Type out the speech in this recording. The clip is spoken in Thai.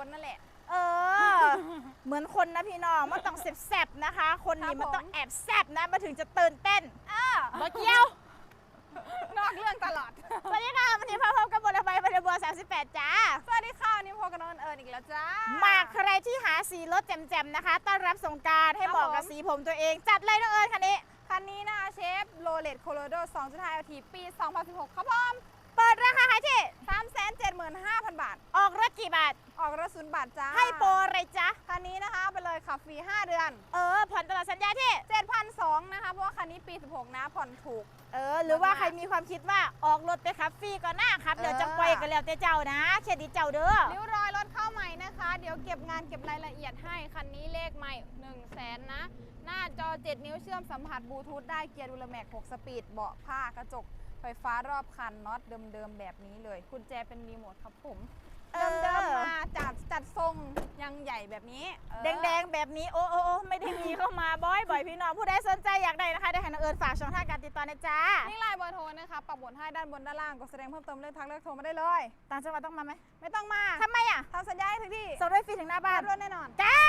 ก็เหมือนคนนั่นแหละ เออ เหมือนคนนะพี่น้องมันต้องแซบๆนะคะ คนนี้มันต้องผมแอบแซบนะมาถึงจะตื่นเต้นเออบ่เกี่ยวนอกเรื่องตลอด สวัสดีค่ะ วันนี้พบกับบนระบายบนบัว38 จ้า สวัสดีค่ะวันนี่พบกันนอนเอิญอีกแล้วจ้า มาใครที่หาสีรถแจ่มๆนะคะ ต้อนรับสงกรารให้ครับเหมาะกับผมสีผมตัวเอง จัดเลยน้องเอิญคันนี้ คันนี้นะคะเชฟโรเลตโคโลโด2.5 LT ปี 2016 ครับผม เปิดราคาขายที่ 375,000 บาท ออกรถกี่บาท ออกรถศูนย์บาทจ้าให้โปรอะไรจ๊ะ คันนี้นะคะเอาไปเลยขับฟรี 5 เดือน เออ ผ่อนตลอดสัญญาที่ 7,200นะคะ เพราะว่าคันนี้ปี 16 นะผ่อนถูก เออ หรือว่ามาใครมีความคิดว่าออกรถไปขับฟรีก่อนหน้าครับ เดี๋ยวเออจะปล่อยกันแล้วแต่เจ้านะเครดิตเจ้าเด้อริ้วรอยรถเข้าใหม่นะคะ เดี๋ยวเก็บงานเก็บรายละเอียดให้ คันนี้เลขใหม่1 0 0 0 0แสนนะ หน้าจอ 7 นิ้วเชื่อมสัมผัสบลูทูธได้เกียร์ดูลแม็ก6สปีดเบาะผ้ากระจกไฟฟ้ารอบคันน็อตเดิมๆแบบนี้เลย กุญแจเป็นรีโมทครับผม เออเดิมๆมาจัดจัดทรงยังใหญ่แบบนี้เออแดงๆแบบนี้โอ้โอ้โอ้ไม่ได้มีเข้ามาบ่อยบ่อยๆพี่น้องผู้ใดสนใจอยากได้นะคะได้ให้น้องเอิญฝากช่องทางการติดต่อนะจ๊ะนี่ไลน์เบอร์โทรนะคะปักบนให้ด้านบนด้านล่างกดแสดงเพิ่มเติมเลือกทักเลือกโทรมาได้เลยต่างจังหวัดต้องมาไหมไม่ต้องมาทำไมอะทำสัญญาให้ถึงที่ส่งด้วยฟรีถึงหน้าบ้านรถแน่นอนเจ้า